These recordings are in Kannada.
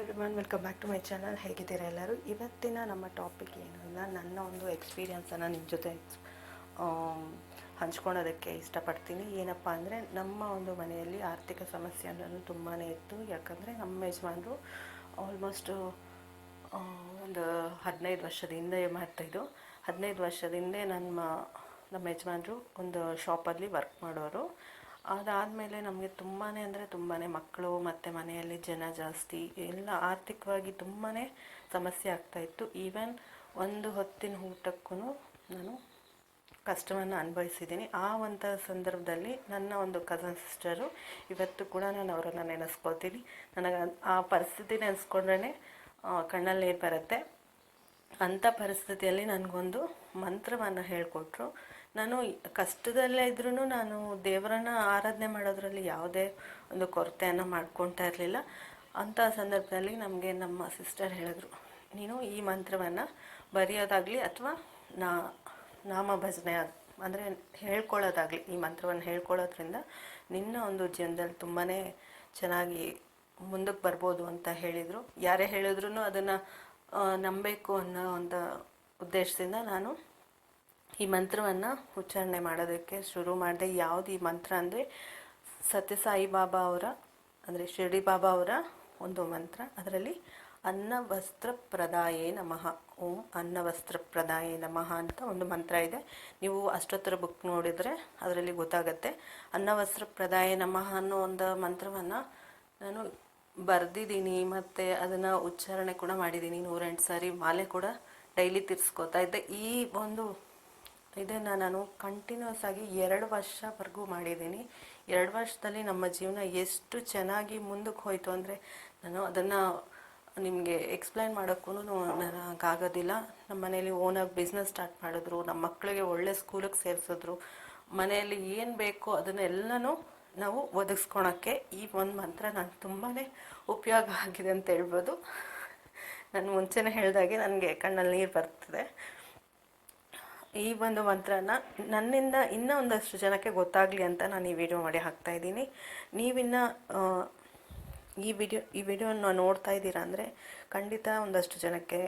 Everyone welcome back to my channel ಹೇಗಿದ್ದೀರಾ ಎಲ್ಲರೂ? ಇವತ್ತಿನ ನಮ್ಮ ಟಾಪಿಕ್ ಏನು ಇಲ್ಲ ನನ್ನ ಒಂದು ಎಕ್ಸ್ಪೀರಿಯನ್ಸನ್ನು ನಿಮ್ಮ ಜೊತೆ ಹಂಚ್ಕೊಳೋದಕ್ಕೆ ಇಷ್ಟಪಡ್ತೀನಿ. ಏನಪ್ಪ ಅಂದರೆ ನಮ್ಮ ಒಂದು ಮನೆಯಲ್ಲಿ ಆರ್ಥಿಕ ಸಮಸ್ಯೆ ಅನ್ನೋದು ತುಂಬಾ ಇತ್ತು. ಯಾಕಂದರೆ ನಮ್ಮ ಯಜಮಾನರು ಆಲ್ಮೋಸ್ಟ್ ಒಂದು ಹದಿನೈದು ವರ್ಷದ ಹಿಂದೆ ಮಾಡ್ತಾಯಿದ್ದು ಹದಿನೈದು ವರ್ಷದ ಹಿಂದೆ ನಮ್ಮ ನಮ್ಮ ಯಜಮಾನರು ಒಂದು ಶಾಪಲ್ಲಿ ವರ್ಕ್ ಮಾಡೋರು. ಅದಾದಮೇಲೆ ನಮಗೆ ತುಂಬಾ ಅಂದರೆ ತುಂಬಾ ಮಕ್ಕಳು ಮತ್ತು ಮನೆಯಲ್ಲಿ ಜನ ಜಾಸ್ತಿ ಎಲ್ಲ ಆರ್ಥಿಕವಾಗಿ ತುಂಬಾ ಸಮಸ್ಯೆ ಆಗ್ತಾಯಿತ್ತು ಈವನ್ ಒಂದು ಹೊತ್ತಿನ ಊಟಕ್ಕೂ ನಾನು ಕಷ್ಟವನ್ನು ಅನುಭವಿಸಿದ್ದೀನಿ. ಆ ಒಂದು ಸಂದರ್ಭದಲ್ಲಿ ನನ್ನ ಒಂದು ಕಸನ್ ಸಿಸ್ಟರು ಇವತ್ತು ಕೂಡ ನಾನು ಅವರನ್ನು ನೆನೆಸ್ಕೊತೀನಿ ನನಗೆ ಆ ಪರಿಸ್ಥಿತಿ ನೆನೆಸ್ಕೊಂಡ್ರೆ ಕಣ್ಣಲ್ಲಿ ಬರುತ್ತೆ. ಅಂಥ ಪರಿಸ್ಥಿತಿಯಲ್ಲಿ ನನಗೊಂದು ಮಂತ್ರವನ್ನು ಹೇಳಿಕೊಟ್ರು. ನಾನು ಕಷ್ಟದಲ್ಲೇ ಇದ್ರೂ ನಾನು ದೇವರನ್ನ ಆರಾಧನೆ ಮಾಡೋದ್ರಲ್ಲಿ ಯಾವುದೇ ಒಂದು ಕೊರತೆಯನ್ನು ಮಾಡ್ಕೊತಾ ಇರಲಿಲ್ಲ. ಅಂಥ ಸಂದರ್ಭದಲ್ಲಿ ನಮಗೆ ನಮ್ಮ ಸಿಸ್ಟರ್ ಹೇಳಿದ್ರು, ನೀನು ಈ ಮಂತ್ರವನ್ನು ಬರೆಯೋದಾಗಲಿ ಅಥವಾ ನಾ, ನಾಮ ಭಜನೆ ಅಂದರೆ ಹೇಳ್ಕೊಳ್ಳೋದಾಗಲಿ, ಈ ಮಂತ್ರವನ್ನು ಹೇಳ್ಕೊಳ್ಳೋದ್ರಿಂದ ನಿನ್ನ ಒಂದು ಜೀವನದಲ್ಲಿ ತುಂಬಾ ಚೆನ್ನಾಗಿ ಮುಂದಕ್ಕೆ ಬರ್ಬೋದು ಅಂತ ಹೇಳಿದರು. ಯಾರೇ ಹೇಳಿದ್ರು ಅದನ್ನು ನಂಬಬೇಕು ಅನ್ನೋ ಒಂದು ಉದ್ದೇಶದಿಂದ ನಾನು ಈ ಮಂತ್ರವನ್ನು ಉಚ್ಚಾರಣೆ ಮಾಡೋದಕ್ಕೆ ಶುರು ಮಾಡಿದೆ. ಯಾವುದು ಈ ಮಂತ್ರ ಅಂದರೆ ಸತ್ಯಸಾಯಿ ಬಾಬಾ ಅವರ, ಅಂದರೆ ಶಿರಡಿ ಬಾಬಾ ಅವರ ಒಂದು ಮಂತ್ರ. ಅದರಲ್ಲಿ ಅನ್ನ ವಸ್ತ್ರ ಪ್ರದಾಯೇ ನಮಃ. ಓಂ ಅನ್ನ ವಸ್ತ್ರ ಪ್ರದಾಯೇ ನಮಃ ಅಂತ ಒಂದು ಮಂತ್ರ ಇದೆ. ನೀವು ಅಷ್ಟೋತ್ತರ ಬುಕ್ ನೋಡಿದರೆ ಅದರಲ್ಲಿ ಗೊತ್ತಾಗುತ್ತೆ. ಅನ್ನ ವಸ್ತ್ರ ಪ್ರದಾಯೇ ನಮಃ ಅನ್ನೋ ಒಂದು ಮಂತ್ರವನ್ನು ನಾನು ಬರೆದಿದ್ದೀನಿ ಮತ್ತು ಅದನ್ನು ಉಚ್ಚಾರಣೆ ಕೂಡ ಮಾಡಿದ್ದೀನಿ. ನೂರೆಂಟು ಸಾರಿ ಮಾಲೆ ಕೂಡ ಡೈಲಿ ತಿರ್ಸ್ಕೊತಾ ಇದ್ದೆ. ಈ ಒಂದು ಇದನ್ನು ನಾನು ಕಂಟಿನ್ಯೂಸ್ ಆಗಿ ಎರಡು ವರ್ಷವರೆಗೂ ಮಾಡಿದ್ದೀನಿ. ಎರಡು ವರ್ಷದಲ್ಲಿ ನಮ್ಮ ಜೀವನ ಎಷ್ಟು ಚೆನ್ನಾಗಿ ಮುಂದಕ್ಕೆ ಹೋಯಿತು ಅಂದರೆ ನಾನು ಅದನ್ನು ನಿಮಗೆ ಎಕ್ಸ್ಪ್ಲೈನ್ ಮಾಡೋಕ್ಕೂ ನನಗಾಗೋದಿಲ್ಲ ನಮ್ಮ ಮನೇಲಿ ಓನಾಗಿ ಬಿಸ್ನೆಸ್ ಸ್ಟಾರ್ಟ್ ಮಾಡಿದ್ರು. ನಮ್ಮ ಮಕ್ಕಳಿಗೆ ಒಳ್ಳೆ ಸ್ಕೂಲಿಗೆ ಸೇರಿಸಿದ್ರು. ಮನೆಯಲ್ಲಿ ಏನು ಬೇಕೋ ಅದನ್ನೆಲ್ಲನೂ ನಾವು ಒದಗಿಸ್ಕೊಳಕ್ಕೆ ಈ ಒಂದು ಮಂತ್ರ ನಾನು ತುಂಬಾ ಉಪಯೋಗ ಆಗಿದೆ ಅಂತ ಹೇಳ್ಬೋದು. ನಾನು ಮುಂಚೆನೇ ಹೇಳಿದಾಗೆ ನನಗೆ ಕಣ್ಣಲ್ಲಿ ನೀರು ಬರ್ತದೆ. ಈ ಒಂದು ಮಂತ್ರನ ನನ್ನಿಂದ ಇನ್ನೂ ಒಂದಷ್ಟು ಜನಕ್ಕೆ ಗೊತ್ತಾಗಲಿ ಅಂತ ನಾನು ಈ ವಿಡಿಯೋ ಮಾಡಿ ಹಾಕ್ತಾ ಇದ್ದೀನಿ. ನೀವಿನ್ನ ಈ ವಿಡಿಯೋ ಈ ವಿಡಿಯೋನ ನೋಡ್ತಾ ಇದ್ದೀರಾ ಅಂದರೆ ಖಂಡಿತ ಒಂದಷ್ಟು ಜನಕ್ಕೆ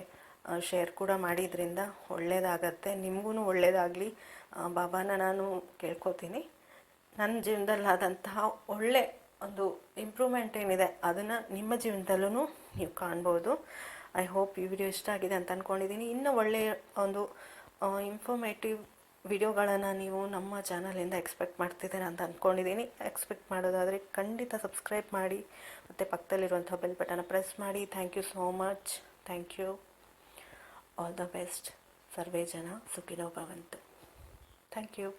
ಶೇರ್ ಕೂಡ ಮಾಡಿದ್ರಿಂದ ಒಳ್ಳೆಯದಾಗತ್ತೆ ನಿಮಗೂ ಒಳ್ಳೆಯದಾಗಲಿ ಬಾಬಾನ ನಾನು ಕೇಳ್ಕೊತೀನಿ. ನನ್ನ ಜೀವನದಲ್ಲಾದಂತಹ ಒಳ್ಳೆ ಒಂದು ಇಂಪ್ರೂವ್ಮೆಂಟ್ ಏನಿದೆ, ಅದನ್ನು ನಿಮ್ಮ ಜೀವನದಲ್ಲೂ ನೀವು ಕಾಣ್ಬೋದು. ಐ ಹೋಪ್ ಈ ವಿಡಿಯೋ ಇಷ್ಟ ಆಗಿದೆ ಅಂತ ಅಂದ್ಕೊಂಡಿದ್ದೀನಿ ಇನ್ನೂ ಒಳ್ಳೆಯ ಒಂದು ಇನ್ಫಾರ್ಮೇಟಿವ್ ವಿಡಿಯೋಗಳನ್ನು ನೀವು ನಮ್ಮ ಚಾನಲಿಂದ ಎಕ್ಸ್ಪೆಕ್ಟ್ ಮಾಡ್ತಿದ್ದೀರಾ ಅಂತ ಅಂದ್ಕೊಂಡಿದ್ದೀನಿ ಎಕ್ಸ್ಪೆಕ್ಟ್ ಮಾಡೋದಾದರೆ ಖಂಡಿತ ಸಬ್ಸ್ಕ್ರೈಬ್ ಮಾಡಿ, ಮತ್ತು ಪಕ್ಕದಲ್ಲಿರುವಂಥ ಬೆಲ್ ಬಟನ್ನ ಪ್ರೆಸ್ ಮಾಡಿ. Thank you so much thank you all the best ಸರ್ವೇ ಜನ ಸುಖಿನೋ ಭವಂತು. Thank you